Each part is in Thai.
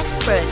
Expert ก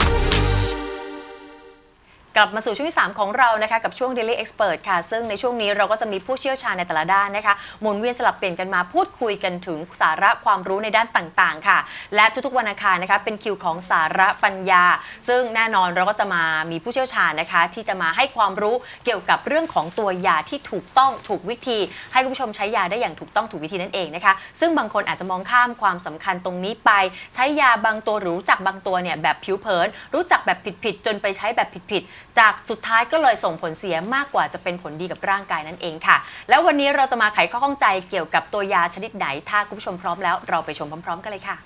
ลับมาสู่ช่วงที่ 3 ของเรานะคะกับช่วง Daily Expert ค่ะ ซึ่งในช่วงนี้เราก็จะมีผู้เชี่ยวชาญในแต่ละด้านนะคะหมุนเวียนสลับเปลี่ยนกันมาพูดคุยกันถึงสาระความรู้ในด้านต่างๆ ค่ะ และทุกๆวันอังคารนะคะเป็นคิวของสาระปัญญา ซึ่งแน่นอนเราก็จะมามีผู้เชี่ยวชาญนะคะ ที่จะมาให้ความรู้เกี่ยวกับเรื่องของตัวยาที่ถูกต้องถูกวิธี ให้คุณผู้ชมใช้ยาได้อย่างถูกต้องถูกวิธีนั่นเองนะคะ ซึ่งบางคนอาจจะมองข้ามความสำคัญตรงนี้ไป ใช้ยาบางตัวหรือรู้จักบางตัวเนี่ยแบบผิวเผิน รู้จักแบบผิดๆจนไปใช้แบบผิดๆจากสุดท้ายก็เลยส่งผลเสียมากกว่าจะเป็นผลดีกับร่างกายนั่นเองค่ะ แล้ววันนี้เราจะมาไขข้อข้องใจเกี่ยวกับตัวยาชนิดไหน ถ้าคุณผู้ชมพร้อมแล้ว เราไปชมพร้อม ๆ กันเลยค่ะ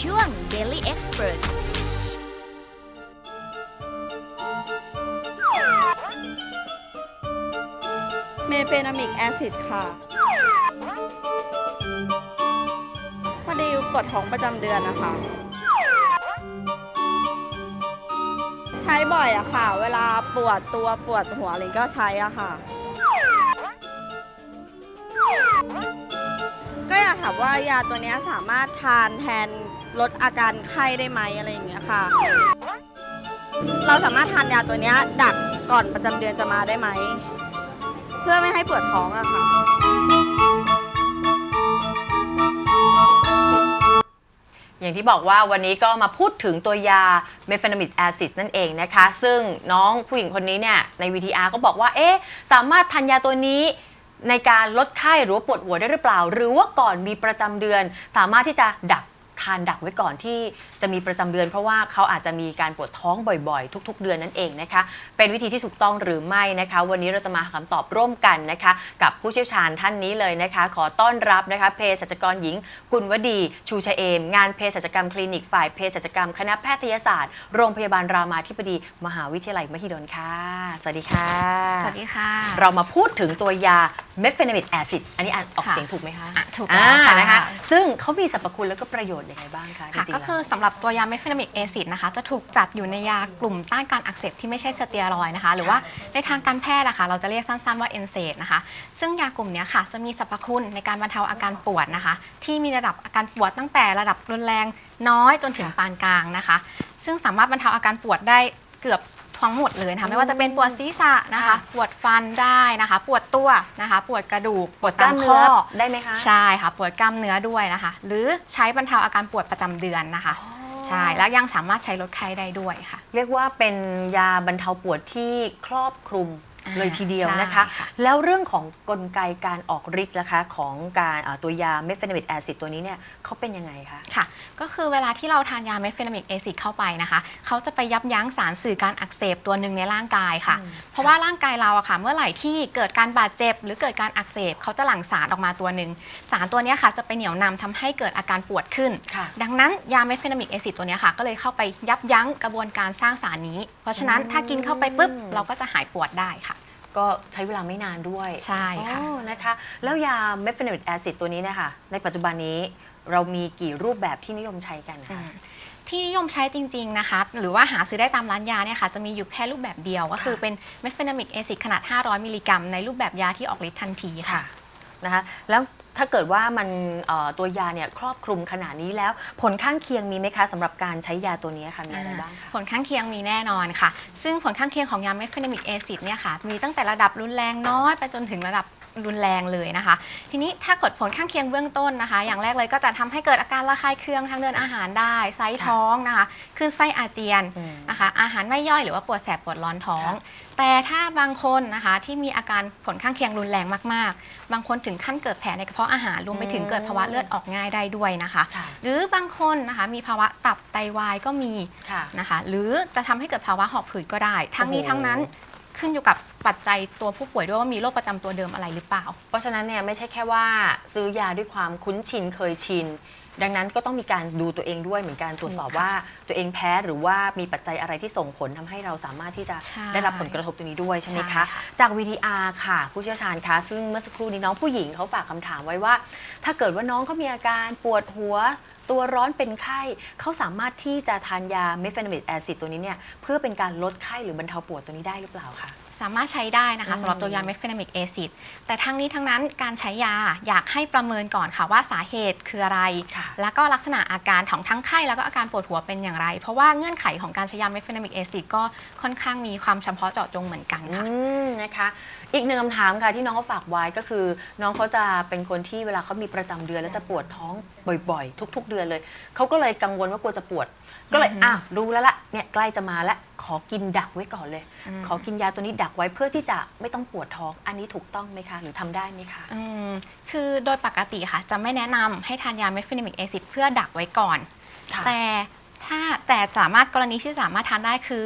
ช่วง Daily Expert เมเฟนามิกแอซิดค่ะ พอดีปวดท้องประจำเดือนนะคะ ใช้บ่อยอะค่ะ เวลาปวดตัวปวดหัวอะไรก็ใช้อะค่ะ ก็อยากถามว่ายาตัวนี้สามารถทานแทนลดอาการไข้ได้ไหมอะไรอย่างเงี้ยค่ะ เราสามารถทานยาตัวนี้ดักก่อนประจำเดือนจะมาได้ไหม เพื่อไม่ให้ปวดท้องอะค่ะ อย่างที่บอกว่าวันนี้ก็มาพูดถึงตัวยาเมฟานามิดแอซิดนั่นเองนะคะ ซึ่งน้องผู้หญิงคนนี้เนี่ยใน VTR ก็บอกว่าเอ๊ะสามารถทานยาตัวนี้ในการลดไข้หรือปวดหัวได้หรือเปล่า หรือว่าก่อนมีประจำเดือน สามารถที่จะดับ ทานดักไว้ก่อนที่จะมีประจำเดือน เพราะว่าเขาอาจจะมีการปวดท้องบ่อยๆ ทุก ๆ เดือนนั่นเองนะคะ เป็นวิธีที่ถูกต้องหรือไม่นะคะ วันนี้เราจะมาหาคำตอบร่วมกันนะคะ กับผู้เชี่ยวชาญท่านนี้เลยนะคะ ขอต้อนรับนะคะเภสัชกรหญิง กุลวดี ชูชเอม งานเภสัชกรรมคลินิกฝ่ายเภสัชกรรมคณะแพทยศาสตร์ โรงพยาบาลรามาธิบดี มหาวิทยาลัยมหิดลค่ะ สวัสดีค่ะ สวัสดีค่ะ เรามาพูดถึงตัวยาเมฟเฟนามิดแอซิดอันนี้อ่านออกค่ะเสียงถูกไหมคะอะถูกแล้วค่ะอ่านะคะ ซึ่งเขามีสรรพคุณแล้วก็ประโยชน์ยังไงบ้างคะจค่ะริงๆก็แล้วคือสำหรับตัวยาเมฟเฟนามิกแอซิดนะคะจะถูกจัดอยู่ในยากลุ่มต้านการอักเสบที่ไม่ใช่สเตียรอยด์นะคะ หรือว่าในทางการแพทย์อะค่ะเราจะเรียกสั้นๆว่าเอนเซดนะคะ ซึ่งยากลุ่มเนี้ยค่ะจะมีสรรพคุณในการบรรเทาอาการปวดนะคะ ที่มีระดับอาการปวดตั้งแต่ระดับรุนแรงน้อยจนถึงปานกลางนะคะ ซึ่งสามารถบรรเทาอาการปวดได้เกือบ ทั้งหมดเลยนะคะไม่ว่าจะเป็นปวดศีรษะนะคะค่ะปวดฟันได้นะคะ ปวดตัวนะคะ ปวดกระดูก ปวดกล้ามเนื้อได้ไหมคะใช่ค่ะ ปวดกล้ามเนื้อด้วยนะคะ หรือใช้บรรเทาอาการปวดประจำเดือนนะคะใช่แล้วยังสามารถใช้ลดไข้ได้ด้วยค่ะ เรียกว่าเป็นยาบรรเทาปวดที่ครอบคลุมอ่า เลยทีเดียวนะคะใช่ค่ะแล้วเรื่องของกลไกการออกฤทธิ์นะคะของการอ่าตัวยาเมฟเฟนามิดแอซิดตัวนี้เนี่ยเขาเป็นยังไงคะค่ะก็คือเวลาที่เราทานยาเมทเฟนามิกเอซิดเข้าไปนะคะเขาจะไปยับยั้งสารสื่อการอักเสบตัวหนึ่งในร่างกายค่ะอืมเพราะว่าร่างกายเราอะค่ะเมื่อไหร่ที่เกิดการบาดเจ็บ หรือเกิดการอักเสบเขาจะหลั่งสารออกมาตัวหนึ่งสารตัวเนี้ยค่ะจะไปเหนี่ยวนำทำให้เกิดอาการปวดขึ้นค่ะดังนั้นยาเมทเฟนามิกเอซิดตัวเนี้ยค่ะก็เลยเข้าไปยับยั้งกระบวนการสร้างสารนี้ เพราะฉะนั้นถ้ากินเข้าไปปุ๊บเราก็จะหายปวดได้ค่ะ ก็ใช้เวลาไม่นานด้วยใช่ค่ะอ๋อนะคะ แล้วยาเมฟเฟนามิดแอซิดตัวนี้เนะคะในปัจจุบันนี้เรามีกี่รูปแบบที่นิยมใช้กันคะที่นิยมใช้จริง ๆ นะคะ หรือว่าหาซื้อได้ตามร้านยาเนี่ยค่ะ จะมีอยู่แค่รูปแบบเดียว ก็คือเป็นเมฟเฟนามิกเอซิดขนาด 500 มิลลิกรัม ในรูปแบบยาที่ออกฤทธิ์ทันทีค่ะค่ะนะคะแล้ว ถ้าเกิดว่ามันตัวยาเนี่ยครอบคลุมขนาดนี้แล้ว ผลข้างเคียงมีไหมคะสำหรับการใช้ยาตัวนี้ค่ะมีอะไรบ้างคะผลข้างเคียงมีแน่นอนค่ะ ซึ่งผลข้างเคียงของยาเมฟเฟนามิกแอซิดเนี่ยค่ะมีตั้งแต่ระดับรุนแรงน้อยไปจนถึงระดับ รุนแรงเลยนะคะ ทีนี้ถ้ากดผลข้างเคียงเบื้องต้นนะคะ อย่างแรกเลยก็จะทำให้เกิดอาการระคายเคืองทางเดินอาหารได้ไส้ท้องนะคะขึ้นไส้อาเจียนอืมนะคะ อาหารไม่ย่อยหรือว่าปวดแสบปวดร้อนท้องค่ะแต่ถ้าบางคนนะคะที่มีอาการผลข้างเคียงรุนแรงมากๆ บางคนถึงขั้นเกิดแผลในกระเพาะอาหารรวมไปถึงเกิดภาวะเลือดออกง่ายได้ด้วยนะคะค่ะหรือบางคนนะคะมีภาวะตับไตวายก็มีค่ะนะคะ หรือจะทำให้เกิดภาวะหอบหืดก็ได้ ทั้งนี้โอ้โหทั้งนั้น ขึ้นอยู่กับปัจจัยตัวผู้ป่วยด้วยว่ามีโรคประจำตัวเดิมอะไรหรือเปล่า เพราะฉะนั้นเนี่ยไม่ใช่แค่ว่าซื้อยาด้วยความคุ้นชินเคยชิน ดังนั้นก็ต้องมีการดูตัวเองด้วยเหมือนกันตรวจสอบถูกค่ะว่าตัวเองแพ้หรือว่ามีปัจจัยอะไรที่ส่งผลทำให้เราสามารถที่จะใช่ได้รับผลกระทบตรงนี้ด้วยใช่ไหมใช่คะ ค่ะ จาก VTR ค่ะ ผู้เชี่ยวชาญคะ ซึ่งเมื่อสักครู่นี้น้องผู้หญิงเขาฝากคำถามไว้ว่า ถ้าเกิดว่าน้องเขามีอาการปวดหัว ตัวร้อนเป็นไข้ เขาสามารถที่จะทานยาเมฟเฟนามิดแอซิดตัวนี้เนี่ยเพื่อเป็นการลดไข้หรือบรรเทาปวดตัวนี้ได้หรือเปล่าคะ สามารถใช้ได้นะคะอืมสำหรับตัวยาเมทเฟน a มิกแอซิดแต่ทั้งนี้ทั้งนั้นการใช้ยาอยากให้ประเมินก่อนค่ะว่าสาเหตุคืออะไร ค่ะแล้วก็ลักษณะอาการของทั้งไข้แล้วก็อาการปวดหัวเป็นอย่างไร เพราะว่าเงื่อนไขของการใช้ยาเมทเฟน a มิกแอซิดก็ค่อนข้างมีความเฉพาะเจาะจงเหมือนกันค่ะ อืมนะคะ อีกหนึ่งคำถามค่ะที่น้องเขาฝากไว้ก็คือ น้องเขาจะเป็นคนที่เวลาเขามีประจำเดือนแล้วจะปวดท้องบ่อยๆ ทุกๆเดือนเลย เขาก็เลยกังวลว่ากลัวจะปวด ก็เลยอะรู้แล้วละเนี่ยใกล้จะมาแล้วขอกินดักไว้ก่อนเลย ขอกินยาตัวนี้ดักไว้เพื่อที่จะไม่ต้องปวดท้อง อันนี้ถูกต้องไหมคะ หรือทำได้ไหมคะอืมคือโดยปกติค่ะ จะไม่แนะนำให้ทานยาเมทเฟน a มิกแอซิดเพื่อดักไว้ก่อนค่ะแต่ถ้าแต่สามารถกรณีที่สามารถทานได้คือ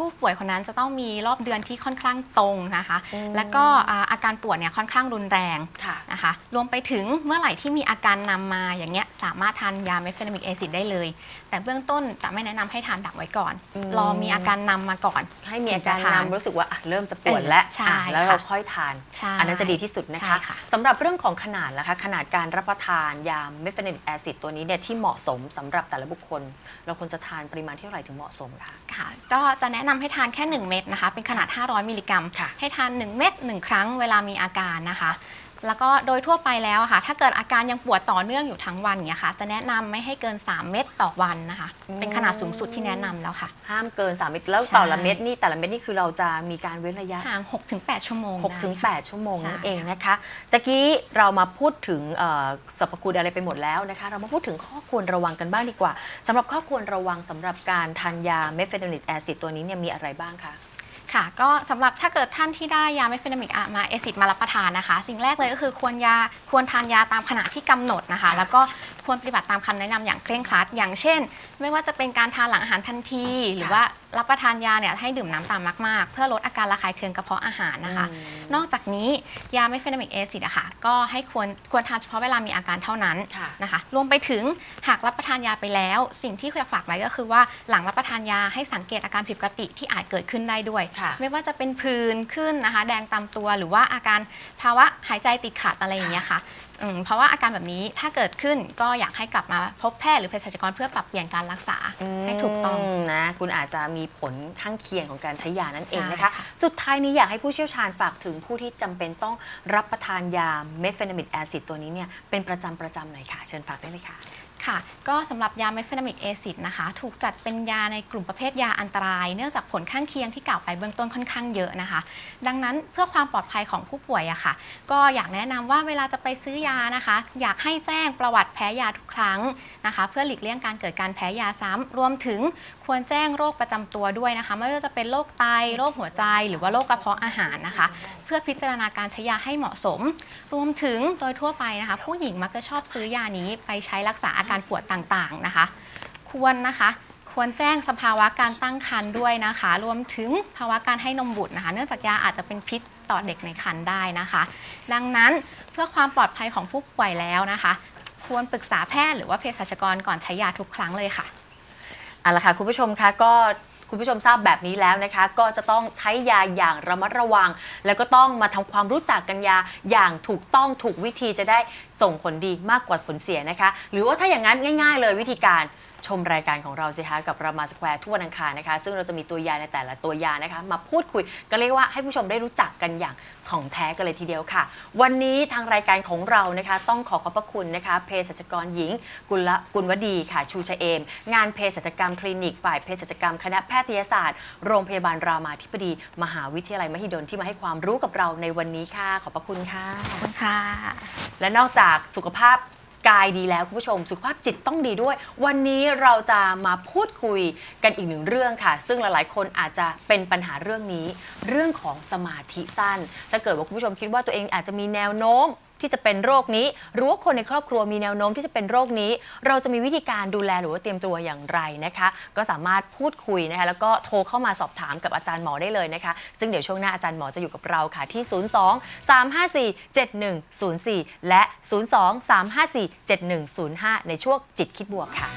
ผู้ป่วยคนนั้นจะต้องมีรอบเดือนที่ค่อนข้างตรงนะคะอืมแล้วก็อ่าอาการปวดเนี่ยค่อนข้างรุนแรงค่ะนะคะ รวมไปถึงเมื่อไหร่ที่มีอาการนำมาอย่างเงี้ยสามารถทานยาเมทเฟน a มิกแอซิดได้เลย แต่เบื้องต้นจะไม่แนะนำให้ทานดักไว้ก่อนอืมรอมีอาการนำมาก่อน ให้มีอาการถึงจะทานนำรู้สึกว่าอะเริ่มจะปวดแล้วเออใช่อะแล้วค่ะเราค่อยทานใช่อันนั้นจะดีที่สุดนะคะใช่ค่ะสำหรับเรื่องของขนาดนะคะขนาดการรับประทานยาเมทเฟน a มิกแอซิดตัวนี้เนี่ยที่เหมาะสมสำหรับแต่ละบุคคล เราควรจะทานปริมาณที่เท่าไหร่ถึงเหมาะสมคะค่ะก็จะแนะนำให้ทานแค่ 1 เม็ดนะคะ เป็นขนาด 500 มิลลิกรัมค่ะให้ทาน 1 เม็ด1 ครั้งเวลามีอาการนะคะ แล้วก็โดยทั่วไปแล้วอะค่ะ ถ้าเกิดอาการยังปวดต่อเนื่องอยู่ทั้งวันเนี่ยค่ะ จะแนะนำไม่ให้เกิน 3 เม็ดต่อวันนะคะ เป็นขนาดสูงสุดที่แนะนำแล้วค่ะ ห้ามเกิน3เม็ดแล้วใช่ต่อละเม็ดนี่แต่ละเม็ดนี่คือเราจะมีการเว้นระยะ ห่าง 6-8 ชั่วโมงได้ค่ะ6-8ชั่วโมงนั่นใช่ เองนะคะตะกี้เรามาพูดถึงเอ่อสรรพคุณอะไรไปหมดแล้วนะคะ เรามาพูดถึงข้อควรระวังกันบ้างดีกว่าสำหรับข้อควรระวังสำหรับการทานยาเมทเฟน a มิกแอซิดตัวนี้เนี่ยมีอะไรบ้างคะ ค่ะ ก็สำหรับถ้าเกิดท่านที่ได้ยาเมทเฟนามิกมาเอซิดมารับประทานนะคะ สิ่งแรกเลยก็คือควรยาควรทานยาตามขนาดที่กำหนดนะคะ แล้วก็ ควรปฏิบัติตามคำแนะนำอย่างเคร่งครัด อย่างเช่น ไม่ว่าจะเป็นการทานหลังอาหารทันที หรือว่ารับประทานยาเนี่ยให้ดื่มน้ำตามมาก ๆ เพื่อลดอาการระคายเคืองกระเพาะอาหารนะคะอืมนอกจากนี้ยาเมทเฟน a มิกเอซิดอะค่ะก็ให้ควรควรทานเฉพาะเวลามีอาการเท่านั้นค่ะนะคะรวมไปถึงหากรับประทานยาไปแล้ว สิ่งที่ควรฝากไว้ก็คือว่าหลังรับประทานยาให้สังเกตอาการผิดปกติที่อาจเกิดขึ้นได้ด้วยค่ะไม่ว่าจะเป็นผื่นขึ้นนะคะ แดงตามตัวหรือว่าอาการภาวะหายใจติดขัดอะไรอย่างเงี้ยค่ะอืมเพราะว่าอาการแบบนี้ถ้าเกิดขึ้นก็อยากให้กลับมาพบแพทย์หรือเภสัชกรเพื่อปรับเปลี่ยนการรักษาให้ถูกต้องมนะคุณอาจจะมีผลข้างเคียงของการใช้ยานั่นเองนะคะใช่ค่ะสุดท้ายนี้อยากให้ผู้เชี่ยวชาญฝากถึงผู้ที่จำเป็นต้องรับประทานยาเมทเฟน a มิกแอซิดตัวนี้เนี่ยเป็นประจำประจำหน่อยค่ะ เชิญฝากได้เลยค่ะ ค่ะ ก็สำหรับยาเมทเฟน a มิกเอซิดนะคะ ถูกจัดเป็นยาในกลุ่มประเภทยาอันตราย เนื่องจากผลข้างเคียงที่กล่าวไปเบื้องต้นค่อนข้างเยอะนะคะ ดังนั้นเพื่อความปลอดภัยของผู้ป่วยอะค่ะ ก็อยากแนะนำว่าเวลาจะไปซื้อยานะคะ อยากให้แจ้งประวัติแพ้ยาทุกครั้งนะคะ เพื่อหลีกเลี่ยงการเกิดการแพ้ยาซ้ำรวมถึงควรแจ้งโรคประจำตัวด้วยนะคะ ไม่ว่าจะเป็นโรคไตโรคหัวใจ หรือว่าโรคกระเพาะอาหารนะคะ เพื่อพิจารณาการใช้ยาให้เหมาะสม รวมถึงโดยทั่วไปนะคะ ผู้หญิงมักจะชอบซื้อยานี้ไปใช้รักษาอาการการปวดต่างๆนะคะ ควรนะคะควรแจ้งสภาวะการตั้งครรภ์ด้วยนะคะ รวมถึงภาวะการให้นมบุตรนะคะ เนื่องจากยาอาจจะเป็นพิษต่อเด็กในครรภ์ได้นะคะ ดังนั้นเพื่อความปลอดภัยของผู้ป่วยแล้วนะคะ ควรปรึกษาแพทย์หรือว่าเภสัชกรก่อนใช้ยาทุกครั้งเลยค่ะเอาละค่ะคุณผู้ชมคะก็ คุณผู้ชมทราบแบบนี้แล้วนะคะ ก็จะต้องใช้ยาอย่างระมัดระวัง แล้วก็ต้องมาทำความรู้จักกันยาอย่างถูกต้องถูกวิธีจะได้ส่งผลดีมากกว่าผลเสียนะคะ หรือว่าถ้าอย่างนั้นง่าย ๆ เลยวิธีการ ชมรายการของเราสิคะกับรามาสแควร์ทุกวันอังคารนะคะ ซึ่งเราจะมีตัวยาในแต่ละตัวยานะคะ มาพูดคุยก็เรียกว่าให้ผู้ชมได้รู้จักกันอย่างของแท้กันเลยทีเดียวค่ะ วันนี้ทางรายการของเรานะคะ ต้องขอขอบพระคุณนะคะเภสัชกรหญิง กุลกุลวดีค่ะ ชูชเอม งานเภสัชกรรมคลินิก ฝ่ายเภสัชกรรมคณะแพทยศาสตร์ โรงพยาบาลรามาธิบดี มหาวิทยาลัยมหิดลที่มาให้ความรู้กับเราในวันนี้ค่ะ ขอบพระคุณค่ะขอบคุณค่ะและนอกจากสุขภาพ กายดีแล้วคุณผู้ชม สุขภาพจิตต้องดีด้วย วันนี้เราจะมาพูดคุยกันอีกหนึ่งเรื่องค่ะ ซึ่งหลายๆ คนอาจจะเป็นปัญหาเรื่องนี้ เรื่องของสมาธิสั้น ถ้าเกิดว่าคุณผู้ชมคิดว่าตัวเองอาจจะมีแนวโน้ม ที่จะเป็นโรคนี้หรือว่าคนในครอบครัวมีแนวโน้มที่จะเป็นโรคนี้ เราจะมีวิธีการดูแลหรือว่าเตรียมตัวอย่างไรนะคะ ก็สามารถพูดคุยนะคะแล้วก็โทรเข้ามาสอบถามกับอาจารย์หมอได้เลยนะคะ ซึ่งเดี๋ยวช่วงหน้าอาจารย์หมอจะอยู่กับเราค่ะที่ 02 354 7104 และ 02 354 7105 ในช่วงจิตคิดบวกค่ะ